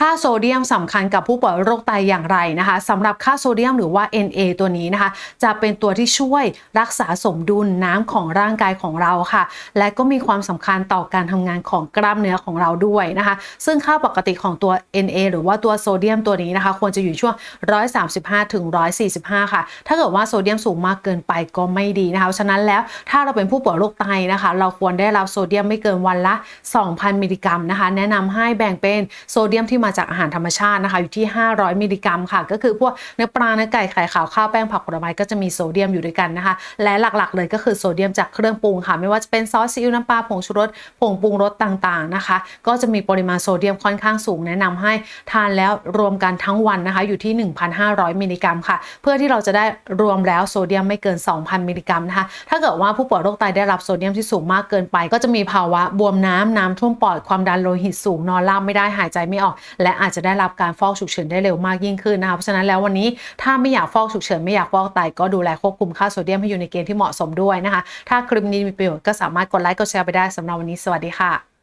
ค่าโซเดียมสำคัญกับผู้ป่วยโรคไตอย่างไรนะคะสำหรับค่าโซเดียมหรือว่า NA ตัวนี้นะคะ จะเป็นตัวที่ช่วยรักษาสมดุลน้ำของร่างกายของเราค่ะ และก็มีความสำคัญต่อการทำงานของกล้ามเนื้อของเราด้วยนะคะ ซึ่งค่าปกติของตัว NA หรือว่าตัวโซเดียมตัวนี้นะคะ ควรจะอยู่ช่วง 135ถึง145 ค่ะ ถ้าเกิดว่าโซเดียมสูงมากเกินไปก็ไม่ดีนะคะฉะนั้นแล้วถ้าเราเป็นผู้ป่วยโรคไตนะคะ เราควรได้รับโซเดียมไม่เกินวันละ 2,000 มิลลิกรัมนะคะ แนะนำให้แบ่งเป็นโซเดียมที่มาจากอาหารธรรมชาตินะคะอยู่ที่ 500 มิลลิกรัมค่ะ ก็คือพวกเนื้อปลาเนื้อไก่ไข่ขาวข้าวแป้งผักผลไม้ก็จะมีโซเดียมอยู่ด้วยกันนะคะ และหลักๆ เลยก็คือโซเดียมจากเครื่องปรุงค่ะ ไม่ว่าจะเป็นซอสซีอิ๊วน้ำปลาผงชูรสผงปรุงรสต่างๆนะคะ ก็จะมีปริมาณโซเดียมค่อนข้างสูงแนะนำให้ทานแล้วรวมกันทั้งวันนะคะอยู่ที่ 1,500 มิลลิกรัมค่ะ เพื่อที่เราจะได้รวมแล้วโซเดียมไม่เกิน 2,000 มิลลิกรัมนะคะถ้าเกิดว่าผู้ป่วยโรคไตได้รับโซเดียมที่สูงมากเกินไป ก็จะมีภาวะบวมน้ำน้ำท่วมปอดความดันโลหิตสูงนอนราบไม่ได้หายใจไม่ออกและอาจจะได้รับการฟอกฉุกเฉินได้เร็วมากยิ่งขึ้นนะคะเพราะฉะนั้นแล้ววันนี้ถ้าไม่อยากฟอกฉุกเฉินไม่อยากฟอกไตก็ดูแลควบคุมค่าโซเดียมให้อยู่ในเกณฑ์ที่เหมาะสมด้วยนะคะ ถ้าคลิปนี้มีประโยชน์ก็สามารถกดไลค์กดแชร์ไปได้สำหรับวันนี้สวัสดีค่ะ